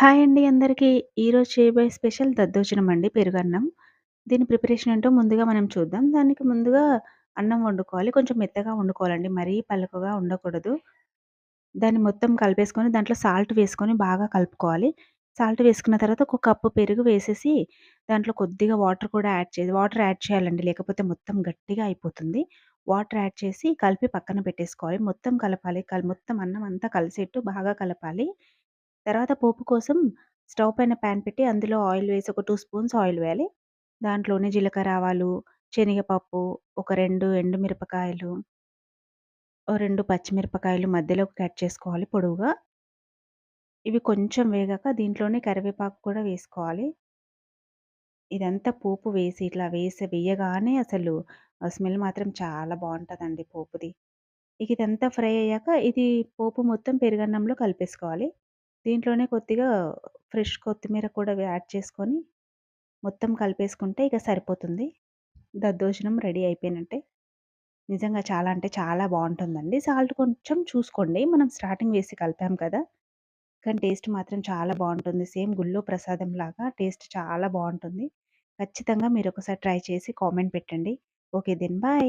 Hi అండి అందరికీ. ఈరోజు చేయబోయే స్పెషల్ దద్దోజనం అండి పెరుగన్నం. దీని ప్రిపరేషన్ ఏంటో ముందుగా మనం చూద్దాం. దానికి ముందుగా అన్నం వండుకోవాలి. కొంచెం మెత్తగా వండుకోవాలండి. మరీ పలుకగా ఉండకూడదు. దాన్ని మొత్తం కలిపేసుకొని దాంట్లో సాల్ట్ వేసుకొని బాగా కలుపుకోవాలి. సాల్ట్ వేసుకున్న తర్వాత ఒక కప్పు పెరుగు వేసేసి దాంట్లో కొద్దిగా వాటర్ కూడా యాడ్ చేసి వాటర్ యాడ్ చేయాలండి. లేకపోతే మొత్తం గట్టిగా అయిపోతుంది. వాటర్ యాడ్ చేసి కలిపి పక్కన పెట్టేసుకోవాలి. మొత్తం కలపాలి. మొత్తం అన్నం అంతా కలిసేట్టు బాగా కలపాలి. తర్వాత పోపు కోసం స్టవ్ పైన ప్యాన్ పెట్టి అందులో ఆయిల్ వేసి ఒక టూ స్పూన్స్ ఆయిల్ వేయాలి. దాంట్లోనే జీలకర్ర, ఆవాలు, శనగపప్పు, ఒక రెండు ఎండుమిరపకాయలు, ఓ 2 పచ్చిమిరపకాయలు మధ్యలో కట్ చేసుకోవాలి పొడవుగా. ఇవి కొంచెం వేగాక దీంట్లోనే కరివేపాకు కూడా వేసుకోవాలి. ఇదంతా పోపు వేసి ఇట్లా వేసి వేయగానే అసలు ఆ స్మెల్ మాత్రం చాలా బాగుంటుందండి పోపుది. ఇక ఇదంతా ఫ్రై అయ్యాక ఇది పోపు మొత్తం పెరుగన్నంలో కలిపేసుకోవాలి. దీంట్లోనే కొద్దిగా ఫ్రెష్ కొత్తిమీర కూడా యాడ్ చేసుకొని మొత్తం కలిపేసుకుంటే ఇక సరిపోతుంది. దద్దోజనం రెడీ అయిపోయినట్టే. నిజంగా చాలా అంటే చాలా బాగుంటుందండి సాల్ట్ కొంచెం చూసుకోండి. మనం స్టార్టింగ్ వేసి కలిపాం కదా! కానీ టేస్ట్ మాత్రం చాలా బాగుంటుంది సేమ్ గుళ్ళో ప్రసాదం లాగా టేస్ట్ చాలా బాగుంటుంది ఖచ్చితంగా మీరు ఒకసారి ట్రై చేసి కామెంట్ పెట్టండి. Okay then bye.